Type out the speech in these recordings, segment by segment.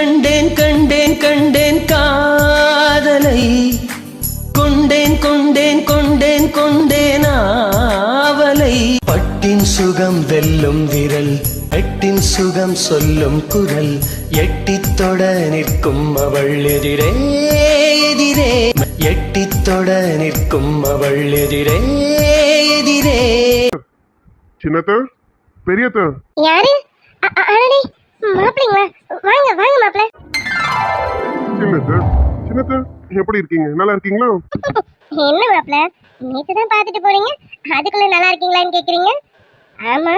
கண்டேன் கண்டேன் கண்டேன் காதலை. கொண்டேன் கொண்டேன் கொண்டேன் கொண்டேன் ஆவலை. பட்டின் சுகம் வெல்லும் விரல் எட்டின் சுகம் சொல்லும் குரல் எட்டித் தொட நிற்கும் அவள் எதிரே எதிரே. எட்டித் தொட நிற்கும் அவள் எதிரே எதிரே. சின்னத்த பெரியத்த? யாரு? மாப்பிள்ளைங்களா? வாங்க வாங்க மாப்பிள்ள சின்னத்த சின்னத்த எப்படி இருக்கீங்க? நல்லா இருக்கீங்களா? என்ன மாப்பிள்ள நேத்து தான் பார்த்துட்டு போறீங்க அதுக்குள்ள நல்லா இருக்கீங்களான்னு கேக்குறீங்க? ஆமா.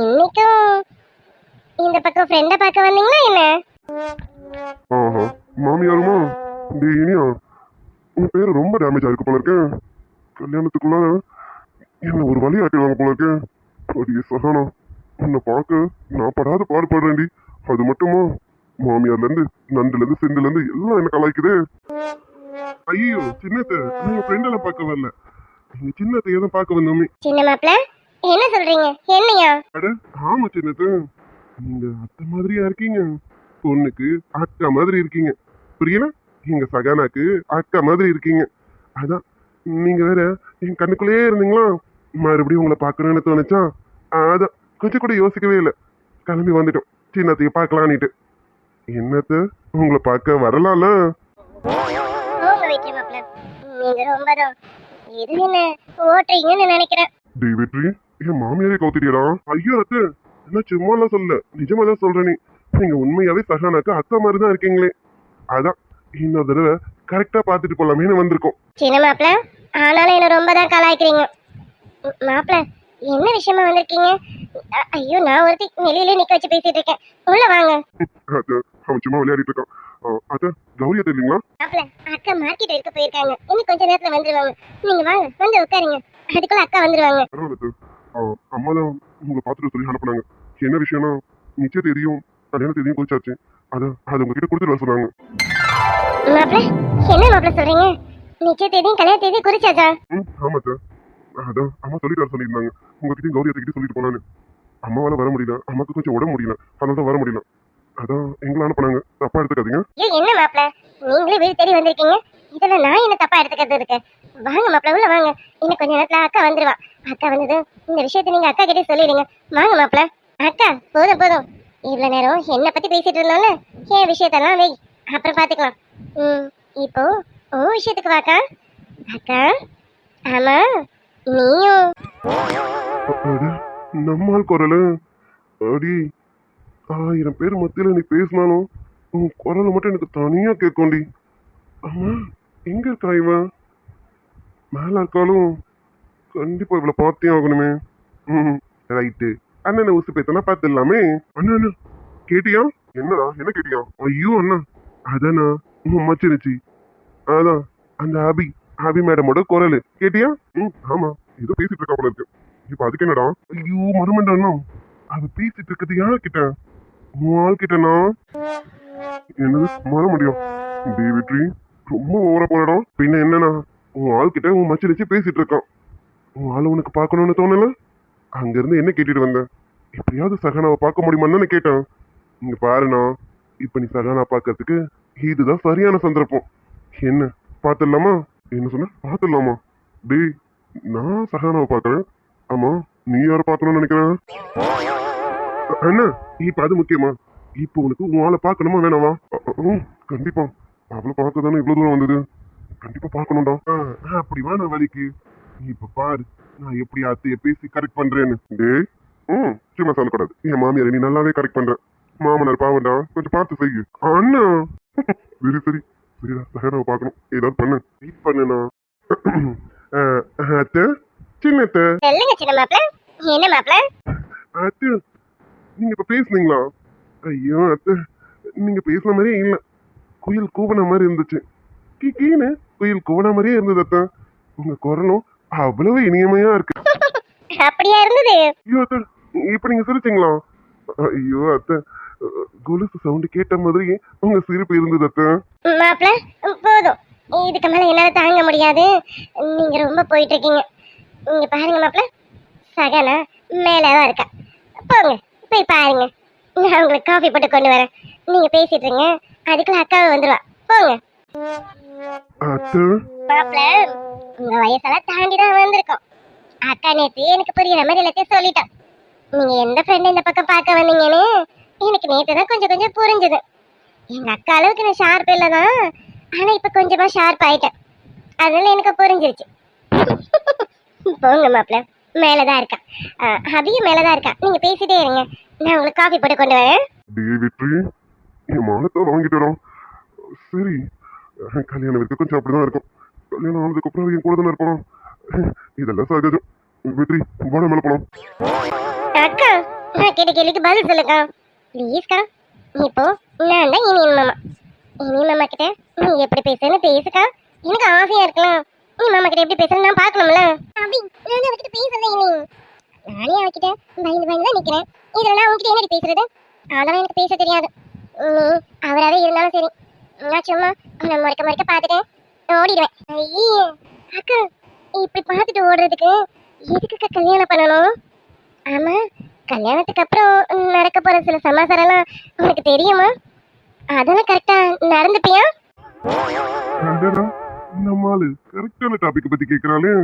இன்னைக்கும் இந்த பக்கம் ஃப்ரெண்டை பார்க்க வந்தீங்களா என்ன? ஆஹா மாமியாருமா? டேய் இனியா உன் பேர் ரொம்ப டேமேஜ் ஆயிருக்கு போல இருக்கு. கல்யாணத்துக்குள்ள என்ன ஒரு வழி ஆக்கிடுவாங்க போல இருக்கு. அடியே சகானா உன்னை பார்க்க நான் படாத பாடுபடுறேன்டி. அது மட்டுமா? மாமியார்ல இருந்து நண்டுல இருந்து செந்துல இருந்து எல்லாம் என்ன கலாய்க்குதே? ஐயோ சின்னத்தை நீங்க ஃப்ரெண்டெல்லாம் பார்க்க வரல. நீங்க சின்னத்தை எதை பார்க்க வந்தோமே. சின்ன மாப்பிள்ள என்ன சொல்றீங்க? என்னையா? அட ஆமா சின்னத்து. நீங்க அத்தை மாதிரியா இருக்கீங்க. பொண்ணுக்கு அக்கா மாதிரி இருக்கீங்க. புரியல எங்க சகானாக்கு அக்கா மாதிரி இருக்கீங்க. அதான் நீங்க வேற என் கண்ணுக்குள்ளேயே இருந்தீங்களா? மறுபடியும் உங்களை பார்க்கணும்னு தோணுச்சா? அதான் கொஞ்சம் கூட யோசிக்கவே இல்லை. கிளம்பி வந்துட்டோம். சின்னத்தைய பார்க்கலான்னுட்டு என்னத்த? உங்களை பார்க்க வரலாம்ல? வெற்றி என் மாமியாரே கவுத்திட்டியடா. ஐயோ அத்தை என்ன சும்மாலாம் சொல்ல நிஜமா தான் சொல்றேன் நீ. நீங்க உண்மையாவே சகானாக்கு அக்கா மாதிரி தான் இருக்கீங்களே. அதான் இன்னொரு தடவை கரெக்டா பார்த்துட்டு போலாமேன்னு வந்திருக்கோம். சின்ன மாப்பிள்ள ஆனாலும் என்ன ரொம்ப தான் கலாய்க்கிறீங்க. ம், மாப்பிள்ள என்ன விஷயமா வந்திருக்கீங்க? ஐயோ நான் ஒருத்தி வெளியில நிக்க வச்சு பேசிட்டு இருக்கேன். உள்ள வாங்க. அத்தை அவன் சும்மா விளையாடிட்டு இருக்கான். ஆ, அத்தை கௌரியா தெரியுங்களா மாப்பிள்ள அக்கா மார்க்கெட் வரைக்கும் போயிருக்காங்க. இன்னும் கொஞ்ச நேரத்துல வந்துருவாங்க. நீங்க வாங்க வந்து உட்காருங்க. அதுக்குள்ள அக்கா வந்துருவாங்க. அத்தை. அம்மா தான் உங்களை பார்த்துட்டு சொல்லி அனுப்புனாங்க. என்ன விஷயம்னா நிச்சய தேதியும் கல்யாண தேதியும் குறிச்சாச்சு. அதான் அது உங்ககிட்ட கொடுத்துட்டு வர சொன்னாங்க. மாப்பிள்ள என்ன மாப்பிள்ள சொல்றீங்க? நிச்சய தேதியும் கல்யாண தேதி குறிச்சாச்சா? ஆமா அத்தை. அதான் அம்மா சொல்லிட்டு வர சொல்லியிருந்தாங்க. உங்ககிட்டயும் கௌரி அத்தைக்கிட்ட சொல்லிட்டு போனான்னு. அம்மாவால வர முடியல அம்மாக்கு கொஞ்சம் உடம்பு முடியல அதனால தான் வர முடியல. அதான் எங்களை அனுப்புனாங்க. தப்பா எடுத்துக்காதீங்க. ஐயோ என்ன மாப்பிள்ள நீங்களே வீடு தேடி வந்திருக்கீங்க. இதெல்லாம் நான் என்ன தப்பா எடுத்துக்கிறது இருக்கு? வாங்க மாப்பிள்ள உள்ள வாங்க. இன்னும் கொஞ்ச நேரத்துல அக்கா வந்துருவா. அக்கா வந்தது இந்த விஷயத்தை நீங்க அக்கா கிட்டே சொல்லிடுங்க. வாங்க மாப்பிள்ள அக்கா போதும் போதும். இவ்வளவு நேரம் என்ன பத்தி பேசிட்டு இருந்தோம்ல என் விஷயத்தெல்லாம் வை. அப்புறம் பாத்துக்கலாம். ம் இப்போ உன் விஷயத்துக்கு வாக்கா. அக்கா ஆமா நீயும். நம்மால் குரலு. அடி ஆயிரம் பேர் மத்தியில் நீ பேசினாலும் உன் குரலை மட்டும் எனக்கு தனியாக கேட்கும்டி. ஆமா எங்க இருக்கா இவன் மேலே இருக்காலும் கண்டிப்பா இவ்வளோ பார்த்தே ஆகணுமே. ம் ரைட்டு. அண்ணனை உசு பேத்தனா பார்த்துடலாமே. அண்ணா அண்ணா. கேட்டியா? என்னடா என்ன கேட்டியா? ஐயோ அண்ணா. அதானா உன் மச்சிருச்சு அதான் அந்த அபி அபி மேடமோட குரல். கேட்டியா? ம் ஆமாம் ஏதோ பேசிட்டு இருக்கா போல இருக்கு. இப்போ அதுக்கு என்னடா? ஐயோ மருமண்டாண்ணா அது பேசிட்டு இருக்கிறது யார்கிட்ட? உன் ஆள் கிட்டனா என்னது? மற முடியும் டே வெற்றி ரொம்ப ஓவரா போனடா பின்ன என்னன்னா உன் ஆள்கிட்ட உன் மச்சி மச்சிருச்சு பேசிட்டு இருக்கான். உன் ஆள் உனக்கு பார்க்கணும்னு தோணல? அங்கேருந்து என்ன கேட்டுட்டு வந்தேன் எப்படியாவது சகனாவை பார்க்க முடியுமான்னு தானே கேட்டேன். இங்க பாருண்ணா இப்போ நீ சகனா பார்க்கறதுக்கு இதுதான் சரியான சந்தர்ப்பம். என்ன பார்த்துடலாமா? என்ன சொன்ன? பார்த்துடலாமா? டேய் நான் சகானாவை பார்க்குறேன். ஆமா நீ யாரை பாக்கணும்னு நினைக்கிறேன் அண்ணா இப்ப அது முக்கியமா? இப்போ உனக்கு உன் ஆளை பார்க்கணுமா வேணாமா? கண்டிப்பா. அவளை பார்க்க தானே இவ்வளவு தூரம் வந்தது? கண்டிப்பா பாக்கணும்டா ஆ, அப்படி வா நான் வலிக்கு இப்ப பாரு நான் எப்படி அத்தைய பேசி கரெக்ட் பண்றேன்னு. டேய் ம் சும்மா சொல்லக்கூடாது. என் மாமியார் நீ நல்லாவே கரெக்ட் பண்ற. மாமனார் பாவண்டா கொஞ்சம் பார்த்து செய்யு. அண்ணா! சரி சரி. சரிடா சகனாவை பார்க்கணும். ஏதாவது பண்ணு. வெயிட் பண்ணுண்ணா. அத்தை? சின்ன அத்தை சொல்லுங்க சின்ன மாப்பிள்ள என்ன மாப்பிள்ள அத்தை நீங்க இப்ப பேசுனீங்களா? ஐயோ அத்தை நீங்க பேசுன மாதிரியே இல்ல. குயில் கூவன மாதிரி இருந்துச்சு. கீன்னு குயில் கூவன மாதிரியே இருந்தது அத்தை. உங்க குரலும் அவ்வளவு இனியமையா இருக்கு. அப்படியா இருந்தது? ஐயோ அத்தை இப்ப நீங்க சிரிச்சீங்களா? ஐயோ அத்தை கொலுசு சவுண்ட் கேட்ட மாதிரி உங்க சிரிப்பு இருந்தது அத்தை. மாப்பிள்ள போதும். இதுக்கு மேல என்னால தாங்க முடியாது. நீங்க ரொம்ப போயிட்டு இருக்கீங்க. இங்க பாருங்க மாப்பிள்ள. சகனா மேலதான் இருக்கா. போங்க போய் பாருங்க. நான் உங்களுக்கு காஃபி போட்டு கொண்டு வரேன். நீங்க பேசிட்டு இருங்க. அதுக்குள்ள அக்காவை வந்துருவா. போங்க. அத்தை? மாப்பிள உங்க வயசெல்லாம் தாண்டி தான் வந்திருக்கோம். அக்கா நேத்து எனக்கு புரியுற மாதிரி எல்லாத்தையும் சொல்லிட்டான் நீங்க எந்த ஃப்ரெண்ட் இந்த பக்கம் பார்க்க வந்தீங்கன்னு எனக்கு நேத்து தான் கொஞ்சம் கொஞ்சம் புரிஞ்சுது. எங்க அக்கா அளவுக்கு நான் ஷார்ப் இல்லை தான் ஆனா இப்ப கொஞ்சமா ஷார்ப் ஆயிட்டேன். அதனால எனக்கு புரிஞ்சிருச்சு. போங்க மாப்பிள. மேலதான் இருக்கா. அபியும் மேலதான் இருக்கா. நீங்க பேசிட்டே இருங்க. நான் உங்களுக்கு காஃபி போட்டு கொண்டு வரேன். டே வெற்றி என் மானத்தை வாங்கிட்டோம் சரி கல்யாணம் வரைக்கும் கொஞ்சம் அப்படிதான் இருக்கும். கல்யாணம் ஆனதுக்கு அப்புறம் என் கூட தானே இருப்பான். இதெல்லாம் சகஜம். வெற்றி வாட மேல போலாம். அக்கா நான் கேட்ட கேள்விக்கு பதில் சொல்லுக்கா ப்ளீஸ்க்கா இப்போ நான் தான் இனியன் மாமா. இனியன் மாமா கிட்ட நீ எப்படி பேசுறன்னு பேசுக்கா. எனக்கு ஆசையா இருக்கலாம். நீ மாமா கிட்ட எப்படி பேசுறன்னு நான் பார்க்கணும்ல. அபி நான் அவகிட்ட பேசல இனி நானே அவகிட்ட பயந்து பயந்து தான் நிக்கிறேன். இதுல நான் உங்ககிட்ட என்னடி பேசுறது? அதெல்லாம் எனக்கு பேச தெரியாது. நீ அவராவே இருந்தாலும் சரி. நான் சும்மா அவனை மறைக்க மறைக்க பார்த்துட்டேன். ஓடிடுவேன். ஐயே அக்கா இப்படி பார்த்துட்டு ஓடுறதுக்கு எதுக்குக்கா கல்யாணம் பண்ணணும்? ஆமாம் கல்யாணத்துக்கு அப்புறம் நடக்க போகிற சில சமாசாரம்லாம் உனக்கு தெரியுமா? அதெல்லாம் கரெக்டாக நடந்துப்பியா? நம்ம ஆளு கரெக்டான டாபிக் பத்தி கேக்குறாளே.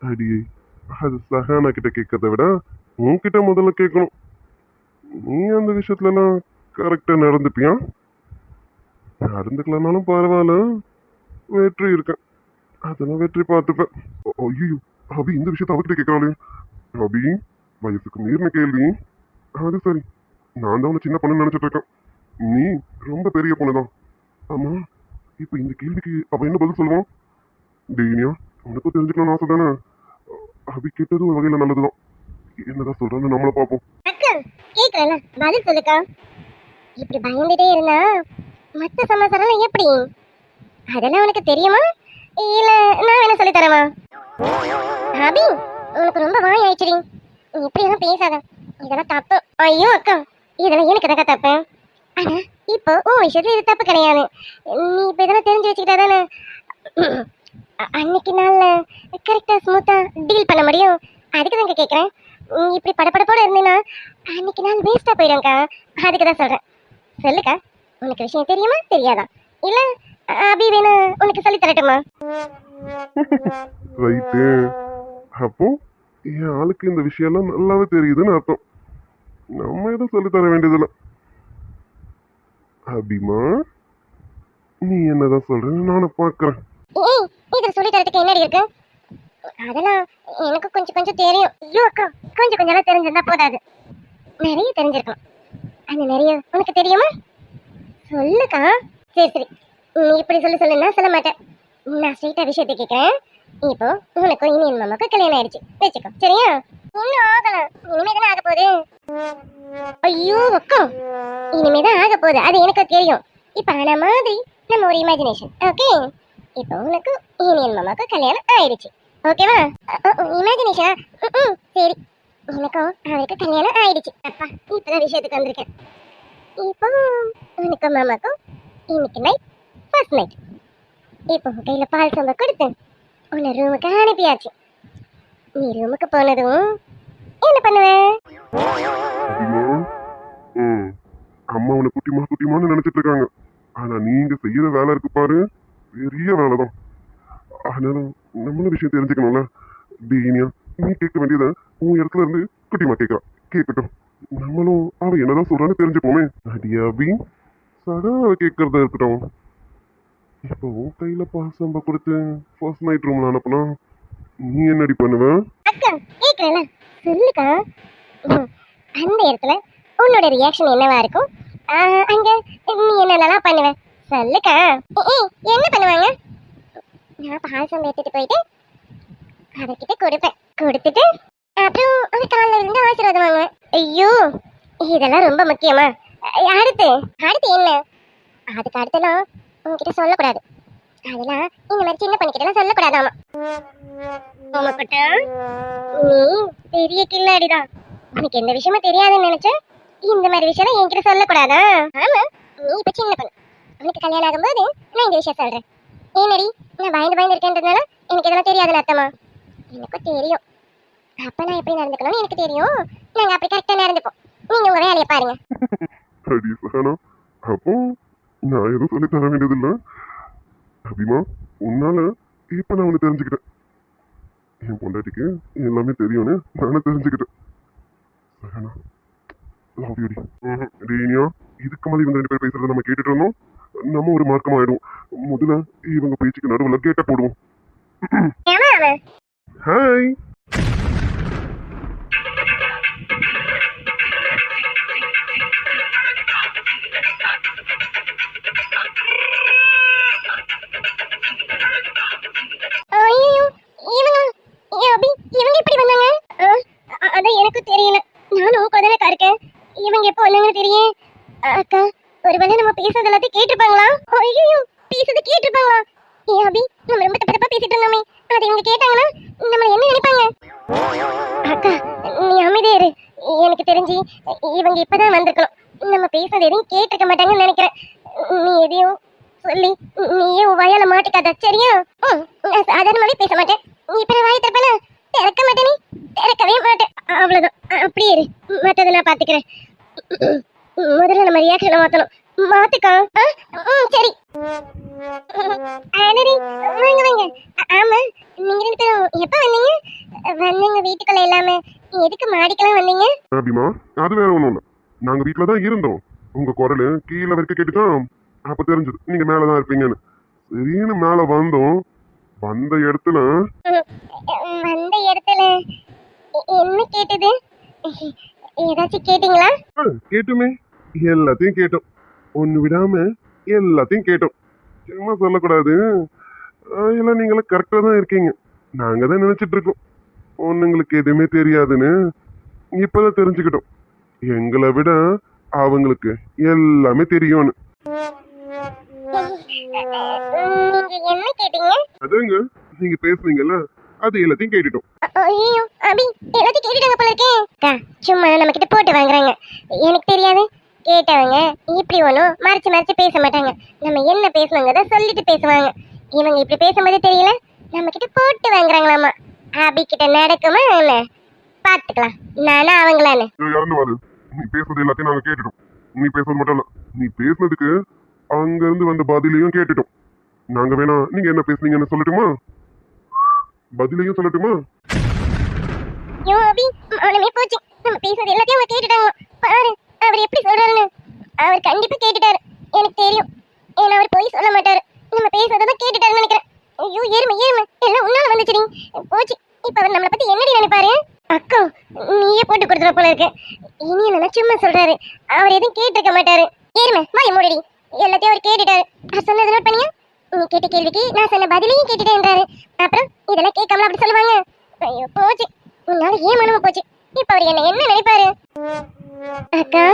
அடியே அது சஹானா கிட்ட கேட்கறத விட உன்கிட்ட முதல்ல கேட்கணும். நீ அந்த விஷயத்துல எல்லாம் கரெக்டா நடந்துப்பியா? நடந்துக்கலனாலும் பரவாயில்ல. வெற்றி இருக்கேன் அதெல்லாம் வெற்றி பார்த்துப்பேன். ஐயோ அபி இந்த விஷயத்த அவகிட்ட கேட்கறாளே. அபி வயசுக்கு மீறின கேள்வி. அது சரி. நான் தான் உன்னை சின்ன பொண்ணு நினைச்சிட்டு இருக்கேன். நீ ரொம்ப பெரிய பொண்ணுதான். ஆமாம் இப்போ இந்த கேள்விக்கு அவன் என்ன பதில் சொல்லுவான் டெய்னியா உனக்கும் தெரிஞ்சுக்கணும்னு ஆசை தானே? அபி கெட்டது ஒரு வகையில நல்லதுதான். என்னதான் சொல்றான்னு நம்மள பாப்போம் அக்கா கேக்குறல பதில் சொல்லுக்கா. இப்படி பயந்துட்டே இருந்தா மத்த சமாசாரம் எப்படி? அதெல்லாம் உனக்கு தெரியுமா? இல்ல நான் வேணா சொல்லி தரவா? அபி உனக்கு ரொம்ப வாய் ஆயிடுச்சு நீ இப்படி எல்லாம் பேசாத. இதெல்லாம் தப்பு. ஐயோ அக்கா இதெல்லாம் எனக்கு தக்க தப்பு. ஆனா இப்போ உன் விஷயத்துல இது தப்பு கிடையாது. நீ இப்ப இதெல்லாம் தெரிஞ்சு வச்சுக்கிட்டா தானே? அன்னைக்கு நாள்ல கரெக்டா ஸ்மூத்தா டீல் பண்ண முடியும்? அதுக்கு தாங்க கேட்குறேன் நீ இப்படி படப்படப்போட இருந்தேன்னா அன்னைக்கு நாள் வேஸ்டா போயிடும்க்கா அதுக்கு தான் சொல்றேன். சொல்லுக்கா உனக்கு விஷயம் தெரியுமா? தெரியாதா? இல்ல அபி வேணா உனக்கு சொல்லி தரட்டுமா? ரைட்டு. அப்போ என் ஆளுக்கு இந்த விஷயம்லாம் நல்லாவே தெரியுதுன்னு அர்த்தம். நம்ம எதுவும் சொல்லி தர வேண்டியதில்லை அபிமா நீ என்னதான் சொல்றேன்னு நானும் பார்க்குறேன். சொல்லி தரதுக்கு என்னடி இருக்கு? அதெல்லாம் எனக்கு கொஞ்சம் கொஞ்சம் தெரியும். ஐயோ அக்கா கொஞ்சம் கொஞ்சம் தெரிஞ்சிருந்தா போதாது. நிறைய தெரிஞ்சிருக்கணும் அது நிறைய உனக்கு தெரியுமா? சொல்லுக்கா. சரி சரி. நீ இப்படி சொல்லி சொல்லுன்னா சொல்ல மாட்டேன். நான் ஸ்ட்ரெயிட்டா விஷயத்தை கேட்கிறேன் இப்போ உனக்கும் இனியன் மாமாக்கு கல்யாணம் ஆயிடுச்சு. வச்சுக்கோ. சரியா? இன்னும் ஆகலாம். இனிமே தானே ஆக போகுது. ஐயோ அக்கா. இனிமே தான் ஆக போகுது. அது எனக்கு தெரியும். இப்போ ஆன மாதிரி நம்ம ஒரு இமேஜினேஷன் ஓகே இப்போ உனக்கு யூனியன் மாமாக்கு கல்யாணம் ஆயிடுச்சு. ஓகேவா இமேஜினேஷனா ம் சரி. எனக்கும் அவருக்கு கல்யாணம் ஆயிடுச்சு. அப்பா இப்பதான் விஷயத்துக்கு வந்திருக்கேன். இப்போ உனக்கும் மாமாக்கும் இன்னைக்கு நைட் ஃபர்ஸ்ட் நைட் இப்போ உன் கையில் பால் சம்பா கொடுத்தேன் உன்னை ரூமுக்கு அனுப்பியாச்சு. நீ ரூமுக்கு போனதும் என்ன பண்ணுவேன் அம்மா உன்னை குட்டிமா குட்டிமான்னு நினைச்சிட்டு இருக்காங்க. ஆனா நீங்க செய்யற வேலை இருக்கு பாரு. பெரிய வேலை தான் ஆனாலும் நம்மளும் விஷயம் தெரிஞ்சுக்கணும்ல. டீனியா நீ கேட்க வேண்டியதை உன் இடத்துல இருந்து குட்டிமா கேட்கறா கேட்கட்டும். நம்மளும் அவ என்னதான் சொல்கிறான்னு தெரிஞ்சுப்போமே. அடியா அபி சதா அவ கேட்கறதா இருக்கட்டும். இப்போ உன் கையில் பாசம்ப கொடுத்து ஃபர்ஸ்ட் நைட் ரூம்ல அனுப்புனா நீ என்னடி பண்ணுவ? சொல்லுக்கா. அந்த இடத்துல உன்னோட ரியாக்ஷன் என்னவா இருக்கும்? அங்கே அங்க நீ என்னென்னலாம் பண்ணுவேன் சொல்லுக்கா. என்ன பண்ணுவாங்க? நான் பாயசம் எடுத்துட்டு போயிட்டு அவர்கிட்ட கொடுப்பேன். கொடுத்துட்டு அப்புறம் அந்த காலில் இருந்து ஆசீர்வாதம் வாங்க ஐயோ இதெல்லாம் ரொம்ப முக்கியமா? அடுத்து அடுத்து என்ன? அதுக்கு அடுத்தெல்லாம் உங்ககிட்ட சொல்லக்கூடாது. அதெல்லாம் இந்த மாதிரி சின்ன பண்ணிக்கிட்டலாம் சொல்லக்கூடாதாமா ஆமாப்பட்டா நீ பெரிய கில்லாடிதான். உனக்கு எந்த விஷயமும் தெரியாதுன்னு நினைச்சேன். இந்த மாதிரி விஷயம் என்கிட்ட சொல்லக்கூடாதா? ஆமா நீ இப்ப சின்ன பண்ணு. உனக்கு கல்யாணம் ஆகும்போது நான் இந்த விஷயம் சொல்றேன். ஏனடி நான் பயந்து பயந்து இருக்கேன்றதுனால எனக்கு இதெல்லாம் தெரியாதுன்னு அர்த்தமா? எனக்கும் தெரியும். அப்ப நான் எப்படி நடந்துக்கணும்னு எனக்கு தெரியும். நாங்க அப்படி கரெக்டா நடந்துப்போம். நீங்க உங்க வேலையை பாருங்க. அடி சகனா அப்போ நான் எதுவும் சொல்லி தர வேண்டியதில்லை. அபிமா உன்னால இப்ப நான் ஒன்று தெரிஞ்சுக்கிட்டேன். என் பொண்டாட்டிக்கு எல்லாமே தெரியும்னு நானும் தெரிஞ்சுக்கிட்டேன். சகனா லவ் யூடி ரீனியா இதுக்கு மேலே இவங்க ரெண்டு பேர் பேசுறத நம்ம கேட்டுட்டு இருந்தோம். நம்ம ஒரு மார்க்கம் ஆயிடும் முதல்ல இவங்க பேச்சுக்கு நடுவில் கேட்ட போடுவோம். ஹாய் பேசுறது எல்லாத்தையும் கேட்டிருப்பாங்களா? ஐயோ பேசுறது கேட்டிருப்பாங்களா? ஏ அபி நம்ம ரொம்ப தப்பு தப்பா பேசிட்டு இருந்தோமே. அது இவங்க கேட்டாங்கன்னா நம்ம என்ன நினைப்பாங்க? அக்கா நீ அமைதியா இரு. எனக்கு தெரிஞ்சு இவங்க இப்பதான் வந்திருக்கணும். நம்ம பேசுறது எதையும் கேட்டிருக்க மாட்டாங்கன்னு நினைக்கிறேன். நீ எதையும் சொல்லி நீயே வயல மாட்டிக்காத சரியா? நான் சாதாரணமாவே பேச மாட்டேன். நீ இப்ப வாய் திறப்பல திறக்க மாட்டேனே திறக்கவே மாட்டேன். அவ்வளவுதான். அப்படியே இரு. மத்ததை நான் பாத்துக்கிறேன். முதல்ல நம்ம ரியாக்ஷனை மாத்தணும். மாத்துக்கா? ம், சரி. அடடே, வாங்க வாங்க. ஆமா நீங்க ரெண்டு பேரும் எப்ப வந்தீங்க? வந்தீங்க வீட்டுக்குள்ள இல்லாம. எதுக்கு மாடிக்கெல்லாம் வந்தீங்க? அபிமா அது வேற ஒன்றும் இல்லை. நாங்கள் வீட்டில் தான் இருந்தோம். உங்க குரல் கீழே வரைக்கும் கேட்டுதான் அப்போ தெரிஞ்சது. நீங்க மேலே தான் இருப்பீங்கன்னு. சரின்னு மேலே வந்தோம். வந்த இடத்துல வந்த இடத்துல என்ன கேட்டது? ஏதாச்சும் கேட்டீங்களா? கேட்டுமே. எல்லாத்தையும் கேட்டோம். ஒன்று விடாம எல்லாத்தையும் கேட்டோம். சும்மா சொல்லக்கூடாது. எல்லாம் நீங்களாம் கரெக்டாக தான் இருக்கீங்க. நாங்கள் தான் நினச்சிட்டு இருக்கோம். பொண்ணுங்களுக்கு எதுவுமே தெரியாதுன்னு இப்போதான் தெரிஞ்சுக்கிட்டோம். எங்களை விட அவங்களுக்கு எல்லாமே தெரியும்னு. அதுங்க நீங்க பேசுனீங்கல்ல அது எல்லாத்தையும் கேட்டுட்டோம். ஐயோ அபி எல்லாத்தையும் கேட்டுட்டாங்க போல இருக்கே. சும்மா நம்ம கிட்ட போட்டு வாங்குறாங்க. எனக்கு தெரியாது. கேட்டவங்க இப்படி ஒன்றும் மறைச்சு மறைச்சு பேச மாட்டாங்க. நம்ம என்ன பேசணுங்கிறத சொல்லிட்டு பேசுவாங்க. இவங்க இப்படி பேசும்போது தெரியல நம்ம கிட்ட போட்டு வாங்குறாங்களாமா. அபி கிட்ட நடக்குமா என்ன? பார்த்துக்கலாம் நானா அவங்களான்னு. இறந்து வாரு. நீ பேசுறது எல்லாத்தையும் நாங்க கேட்டுட்டோம். நீ பேசுறது மட்டும் இல்ல நீ பேசுனதுக்கு அங்க இருந்து வந்த பதிலையும் கேட்டுட்டோம். நாங்க வேணா நீங்க என்ன பேசுனீங்கன்னு சொல்லட்டுமா? பதிலையும் சொல்லட்டுமா? ஐயோ அபி மௌனமே போச்சு. நம்ம பேசுறது எல்லாத்தையும் கேட்டுட்டாங்க. பாரு. அவர் எப்படி சொல்றாருன்னு அவர் கண்டிப்பா கேட்டுட்டாரு. எனக்கு தெரியும். ஏன்னா அவர் போய் சொல்ல மாட்டாரு. நம்ம பேசுறதான் கேட்டுட்டாருன்னு நினைக்கிறேன். ஐயோ ஏறுமை ஏறுமை எல்லாம் உன்னால வந்துச்சுடி. போச்சு. இப்ப அவர் நம்மளை பத்தி என்னடி நினைப்பாரு? அக்கா நீயே போட்டு கொடுத்துற போல இருக்கு. இனி என்ன சும்மா சொல்றாரு. அவர் எதுவும் கேட்டிருக்க மாட்டாரு. ஏறுமை மாய மூடடி. எல்லாத்தையும் அவர் கேட்டுட்டாரு. அவர் சொன்னது நோட் பண்ணியா? நீ கேட்ட கேள்விக்கு நான் சொன்ன பதிலையும் கேட்டுட்டேன்றாரு. அப்புறம் இதெல்லாம் கேட்காமல அப்படி சொல்லுவாங்க. ஐயோ போச்சு. உன்னால ஏன் மனமா போச்சு. இப்ப அவர் என்ன என்ன நினைப்பாரு? அக்கா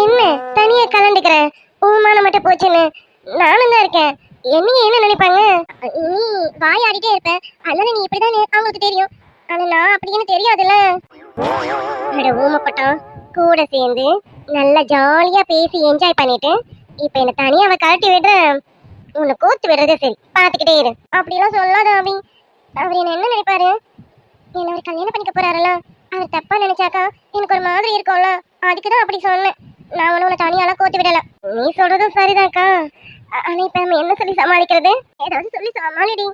என்ன? தனியா கலந்துக்கிறேன் உமானம் மட்டும் போச்சுன்னு. நானும் தான் இருக்கேன். என்னைய என்ன நினைப்பாங்க? நீ வாயாடிட்டே இருப்ப. அதனால நீ இப்படிதான் அவங்களுக்கு தெரியும். ஆனா நான் அப்படின்னு தெரியாதுல்ல. ஊமப்பட்டம் கூட சேர்ந்து நல்லா ஜாலியா பேசி என்ஜாய் பண்ணிட்டு இப்ப என்ன தனியா அவ கழட்டி விடுற. உன்னை கோத்து விடுறதே சரி. பாத்துக்கிட்டே இரு. அப்படிலாம் சொல்லாத அபி. அவர் என்ன என்ன நினைப்பாரு? என்ன அவர் கல்யாணம் பண்ணிக்க போறாருல அவர் தப்பா நினைச்சாக்கா எனக்கு ஒரு மாதிரி இருக்கும்ல? அதுக்கு தான் அப்படி சொன்னேன். நான் ஒன்று உன்னை தனியாலாம் கோத்து விடல. நீ சொல்றதும் சரிதான்க்கா. ஆ- ஆனா இப்ப நம்ம என்ன சொல்லி சமாளிக்கிறது? ஏதாவது சொல்லி சமாளிடி.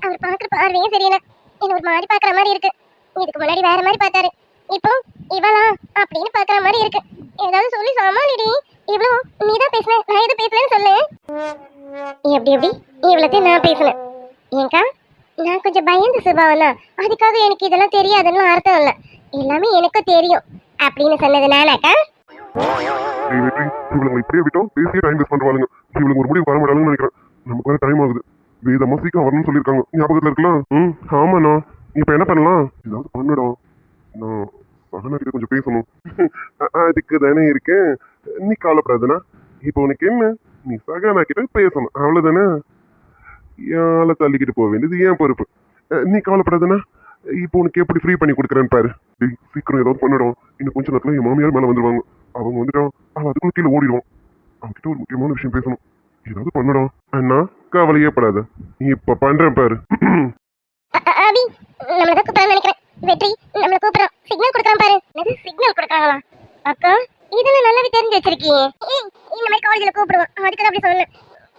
அவர் பாக்குற பார்வையே சரியில்லை. என்ன ஒரு மாதிரி பாக்குற மாதிரி இருக்கு. இதுக்கு முன்னாடி வேற மாதிரி பார்த்தாரு. இப்போ இவளா அப்படின்னு பாக்குற மாதிரி இருக்கு. ஏதாவது சொல்லி சமாளிடி. இவ்வளோ நீ தான் பேசுன. நான் எதுவும் பேசலன்னு சொல்லு. எப்படி எப்படி? இவ்வளோத்தையும் நான் பேசினேன். ஏங்கா நான் கொஞ்சம் பயந்த சுபாவம் தான் அதுக்காக எனக்கு இதெல்லாம் தெரியாதுன்னு அர்த்தம் இல்லை. எல்லாமே எனக்கும் தெரியும். அப்படின்னு சொன்னது இவளுங்க இப்படியே விட்டோம் பேசியே டைம் வேஸ்ட் பண்றாளுங்க இவளுங்க ஒரு முடிவு வர மாட்டாங்கன்னு நினைக்கிறேன். நமக்கு வேற டைம் ஆகுது. வேதமா சீக்கிரம் வரணும்னு சொல்லியிருக்காங்க. ஞாபகத்தில் இருக்கலாம். ம் ஆமாண்ணா. இப்போ என்ன பண்ணலாம்? ஏதாவது பண்ணடா. நான் சகனா கொஞ்சம் பேசணும். அ- அதுக்கு தானே இருக்கேன். நீ கவலைப்படாதுண்ணா இப்போ உனக்கு என்ன? நீ சகனா கிட்ட பேசணும். அவ்வளவுதானே? யால தள்ளிக்கிட்டு போக வேண்டியது? ஏன் பொறுப்பு? நீ கவலைப்படாதுண்ணா இப்போ உனக்கு எப்படி ஃப்ரீ பண்ணி கொடுக்குறேன்னு பாரு. சீக்கிரம் ஏதாவது பண்ணிடும் இன்னும் கொஞ்சம் நேரத்தில் என் மாமியார் மேலே வந்துடுவாங்க அவங்க வந்துட்டா அவன் அதுக்குள்ள கீழே ஓடிடுவான். அவன்கிட்ட ஒரு முக்கியமான விஷயம் பேசணும். ஏதாவது பண்ணடும் அண்ணா கவலையே படாத. இப்ப பண்றேன் பாரு. வெற்றி நம்மள கூப்பிடுறோம். சிக்னல் கொடுக்குறான் பாரு. என்னது சிக்னல் கொடுக்குறாங்களா? அக்கா இதெல்லாம் நல்லாவே தெரிஞ்சு வச்சிருக்கீங்க. காலேஜ்ல கூப்பிடுவோம். அதுக்கு அப்படி சொன்னேன்.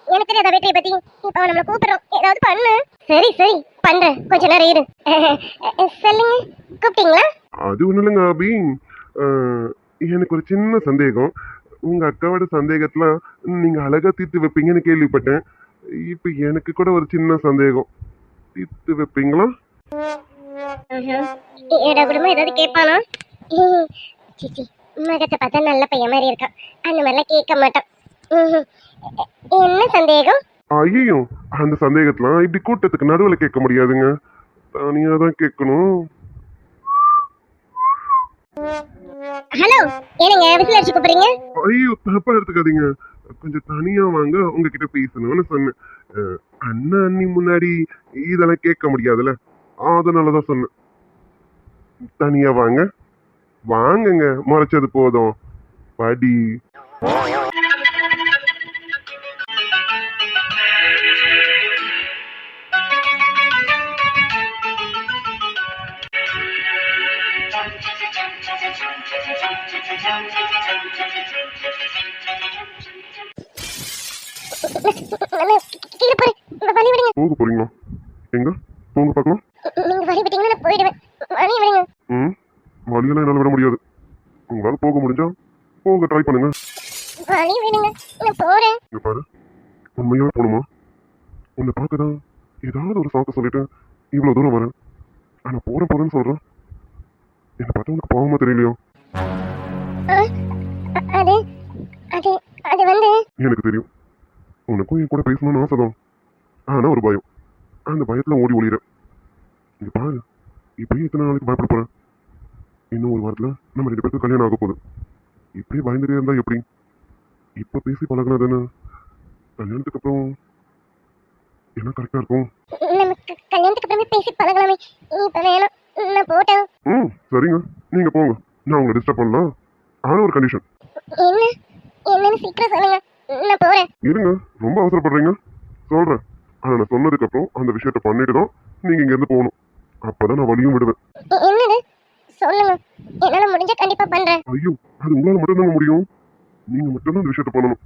எனக்கு தெரியாத வெற்றியை பத்தி? இப்போ அவன் நம்மள கூப்பிடுறோம் ஏதாவது பண்ணு. சரி சரி. பண்றேன். கொஞ்ச நேரம் இரு. சொல்லுங்க. கூப்பிட்டீங்களா? அது ஒன்றும் இல்லைங்க அபி. அஹ், எனக்கு ஒரு சின்ன சந்தேகம். உங்க அக்காவோட சந்தேகத்துல நீங்க அழகா தீர்த்து வைப்பீங்கன்னு கேள்விப்பட்டேன். இப்போ எனக்கு கூட ஒரு சின்ன சந்தேகம். தீர்த்து வைப்பீங்களா? ஏடா குடும்பம் ஏதாவது கேட்பானா? சிச்சி மகத்தை பார்த்தா நல்ல பையன் மாதிரி இருக்கான். அந்த மாதிரிலாம் கேட்க மாட்டான். ம்ஹும். என்ன சந்தேகம்? ஐயோ அந்த சந்தேகத்தெலாம் இப்படி கூட்டத்துக்கு நடுவில் கேட்க முடியாதுங்க. தனியாக தான் கேட்கணும். ஹலோ என்னங்க விசில் அடிச்சு கூப்பிடுறீங்க? ஐயோ தப்பா எடுத்துக்காதீங்க. கொஞ்சம் தனியா வாங்க உங்ககிட்ட பேசணும்னு சொன்னேன். அஹ், அண்ணன் அண்ணி முன்னாடி இதெல்லாம் கேட்க முடியாதுல்ல? அதனால தான் சொன்னேன். தனியா வாங்க. வாங்குங்க முறைச்சது போதும். படி. கீழே போறேன் வழி விடுங்க. போக போறீங்களா? எங்க? போங்க பார்க்கலாம் நீங்க வழி விட்டீங்கன்னா நான் போயிடுவேன். வழி விடுங்க. ம். வழியெல்லாம் என்னால் விட முடியாது. உங்களால் போக முடிஞ்சா போக ட்ரை பண்ணுங்க. வழி விடுங்க. நான் போறேன். இங்க பாரு. உண்மையாவே போகணுமா உன்னை பார்க்க தான் ஏதாவது ஒரு சாக்க சொல்லிட்டு இவ்வளோ தூரம் வரேன். ஆனா போறேன் போறேன்னு சொல்றேன். என்னை பார்த்தா உனக்கு பாவமா தெரியலையோ? அது அது அது வந்து எனக்கு தெரியும். உனக்கும் என் கூட பேசணும்னு ஆசை தான். ஆனா ஒரு பயம். அந்த பயத்துல ஓடி ஒளிகிறேன் இங்க பாரு. இப்படியே எத்தனை நாளைக்கு பயப்பட போறேன் இன்னும் ஒரு வாரத்துல நம்ம ரெண்டு பேருக்கு கல்யாணம் ஆக போகுது. இப்படியே பயந்துட்டே இருந்தா எப்படி? இப்ப பேசி பழகினதுன்னு கல்யாணத்துக்கு அப்புறம் என்ன கரெக்டா இருக்கும்? நமக்கு கல்யாணத்துக்கு அப்புறமே பேசி பழகலாமே. இப்ப வேணாம். நான் போட்டேன். ம் சரிங்க. நீங்க போங்க. நான் உங்களை டிஸ்டர்ப் பண்ணலாம். ஆனா ஒரு கண்டிஷன் என்ன? என்னன்னு சீக்கிரம் சொல்லுங்க. நான் போறேன். இருங்க ரொம்ப அவசரப்படுறீங்க. சொல்றேன். ஆனா நான் சொன்னதுக்கு அப்புறம் அந்த விஷயத்த பண்ணிட்டு தான் நீங்க இங்க இருந்து போகணும். அப்பதான் நான் வழியும் விடுவேன். என்னது? சொல்லுங்க. என்னால முடிஞ்ச கண்டிப்பா பண்றேன். ஐயோ அது உங்களால மட்டும்தாங்க முடியும். நீங்க மட்டும்தான் அந்த விஷயத்த பண்ணணும்.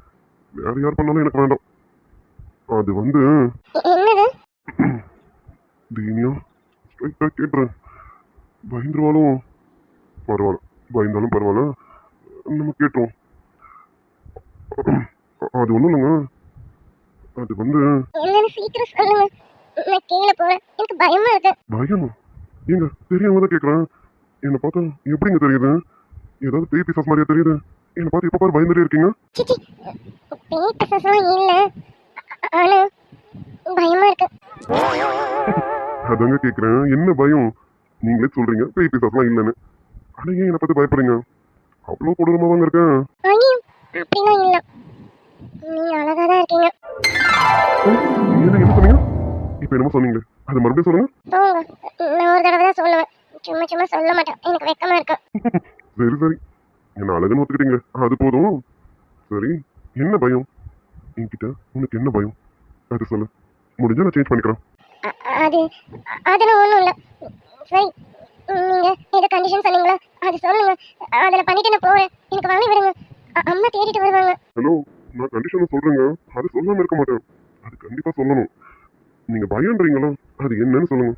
வேற யார் பண்ணாலும் எனக்கு வேண்டாம். அது வந்து என்னது? தீனியா ஸ்ட்ரைட்டா கேட்டுறேன். பயந்துருவாலும் பரவாயில்ல. பயந்தாலும் பரவாயில்ல. நம்ம கேட்டுருவோம். அது ஒன்றும் இல்லைங்க. அது வந்து என்னன்னு சீக்கிரம் சொல்லுங்க. நான் கீழே போறேன். எனக்கு பயமா இருக்கு. பயமா? ஏங்க தெரியாம தான் கேட்குறேன் என்னை பார்த்தா எப்படிங்க தெரியுது? ஏதாவது பேய் பிசாஸ் மாதிரியா தெரியுது? என்னை பார்த்து எப்போ பாரு பயந்துட்டே இருக்கீங்க. சிச்சி பேய் பிசாசெல்லாம் இல்ல. ஆனா பயமா இருக்கு. அதாங்க கேட்குறேன் என்ன பயம்? நீங்களே சொல்றீங்க பேய் பிசாஸ்லாம் இல்லைன்னு. ஆனால் ஏன் என்னை பார்த்து பயப்படுறீங்க? அவ்வளோ கொடூரமாக தாங்க இருக்கேன் அப்படிலாம் இல்ல. நீங்க அழகா தான் இருக்கீங்க. என்ன என்ன சொன்னீங்க? இப்போ என்னமோ சொன்னீங்க அது மறுபடியும் சொல்லுங்க. போங்க. நான் ஒரு தடவை தான் சொல்லுவேன். சும்மா சும்மா சொல்ல மாட்டேன். எனக்கு வெக்கமா இருக்கு. சரி சரி. என்ன அழகுன்னு அது போதும். சரி. என்ன பயம்? என்கிட்ட உனக்கு என்ன பயம்? அது சொல்லு. முடிஞ்சா நான் சேஞ்ச் பண்ணிக்கிறேன். அது அதெல்லாம் ஒன்றும் இல்லை. சரி. நீங்க ஏதோ கண்டிஷன் சொன்னீங்களா? அது சொல்லுங்க. அதில் பண்ணிட்டு நான் போறேன். எனக்கு வாங்கி விடுங்க. அம்மா தேடிட்டு வருவாங்க. ஹலோ நான் கண்டிஷன் சொல்றேங்க. அது சொல்லாம இருக்க மாட்டேன். அது கண்டிப்பா சொல்லணும். நீங்க பயன்றீங்களா அது என்னன்னு சொல்லுங்க.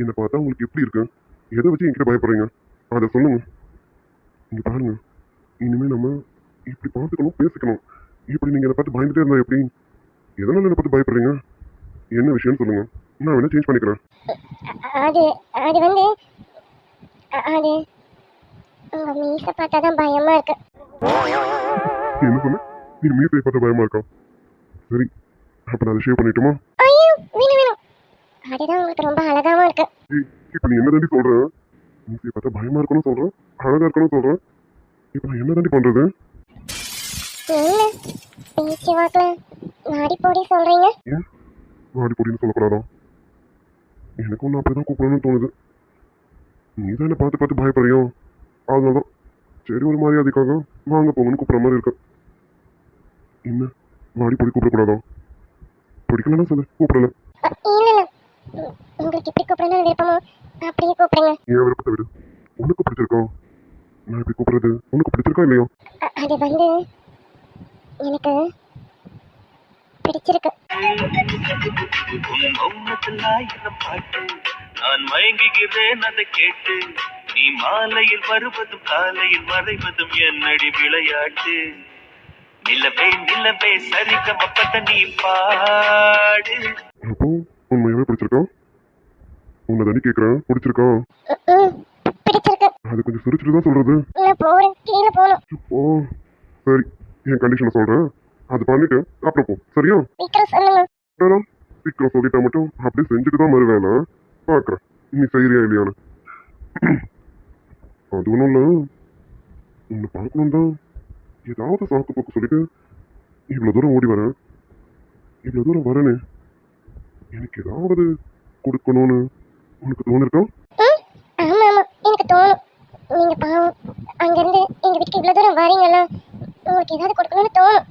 என்னை பார்த்தா உங்களுக்கு எப்படி இருக்கு? எதை வச்சு என்கிட்ட பயப்படுறீங்க? அதை சொல்லுங்க. இங்க பாருங்க. இனிமே நம்ம இப்படி பார்த்துக்கணும் பேசிக்கணும். இப்படி நீங்க என்னை பார்த்து பயந்துட்டே இருந்தா எப்படி? எதனால என்னை பார்த்து பயப்படுறீங்க? என்ன விஷயம்னு சொல்லுங்க. நான் வேணா சேஞ்ச் பண்ணிக்கிறேன். அது அது வந்து அது மீசை பார்த்தா தான் பயமா இருக்கு. என்ன சொன்ன? நீ மீசை பார்த்த பயமா இருக்கா? சரி அப்ப நான் அதை ஷேவ் பண்ணிட்டுமா? ஐயோ வேணும் வேணும். அதுதான் உங்களுக்கு ரொம்ப அழகாவும் இருக்கு. ஏய் இப்போ நீ என்ன தாண்டி சொல்ற மீசையை பார்த்தா பயமா இருக்கணும் சொல்றேன் அழகா இருக்கணும் சொல்றேன் இப்போ நான் என்ன தாண்டி பண்றது? என்ன பேச்சு வாக்கில் நாடி போடி சொல்றீங்க. ஏன்? பொடின்னு சொல்லக்கூடாதான் எனக்கும் ஒன்று அப்படிதான் கூப்பிடணும்னு தோணுது. நீ தான் என்ன பார்த்து பார்த்து பயப்படுறியோ? அதனால தான் சரி ஒரு மரியாதைக்காக வாங்க போங்கன்னு கூப்பிட்ற மாதிரி இருக்கு. என்ன? வாடி பொடி கூப்பிடக்கூடாதா? பிடிக்கலன்னா சொல்லு கூப்பிடல. இல்ல உங்களுக்கு எப்படி கூப்பிடணும்னு விருப்பமோ? அப்படியே கூப்பிடுங்க ஏன் விருப்பத்தை விடு? உனக்கு பிடிச்சிருக்கா? நான் இப்படி கூப்பிடுறது உனக்கு பிடிச்சிருக்கா இல்லையா? அது வந்து எனக்கு பிடிச்சிருக்கு. நான் மயங்குகிறேன் அதை கேட்டு. நீ மாலையில் வருவதும் காலையில் மறைவதும் என்னடி விளையாட்டு? நிலவே நிலவே சரிகமப்பட்ட நீ பாடு. அப்போ உண்மையாவே பிடிச்சிருக்கா? உன்னை தானே கேட்குறேன் பிடிச்சிருக்கா? அது கொஞ்சம் சிரிச்சுட்டு தான் சொல்றது. நான் போறேன் கீழே போகணும். ஓ சரி என் கண்டிஷனை சொல்றேன். அது பண்ணிட்டு அப்புறம் போ சரியா? சீக்கிரம் சொல்லுங்க. வேணாம் சீக்கிரம் சொல்லிட்டா மட்டும் அப்படியே செஞ்சுட்டு தான் வருவேன் நான். பார்க்குறேன் நீ செய்யறியா இல்லையான்னு. அது ஒன்றும் இல்லை. உன்னை பார்க்கணும் தான் ஏதாவது சாக்கு போக்கு சொல்லிட்டு இவ்வளோ தூரம் ஓடி வரேன் இவ்வளோ தூரம் வரேனே எனக்கு ஏதாவது கொடுக்கணும்னு உனக்கு தோணிருக்கா? ம், ஆமா ஆமா எனக்கு தோணும். நீங்க பாவம் அங்கிருந்து எங்க வீட்டுக்கு இவ்வளோ தூரம் வரீங்களா உங்களுக்கு ஏதாவது கொடுக்கணும்னு தோணும்.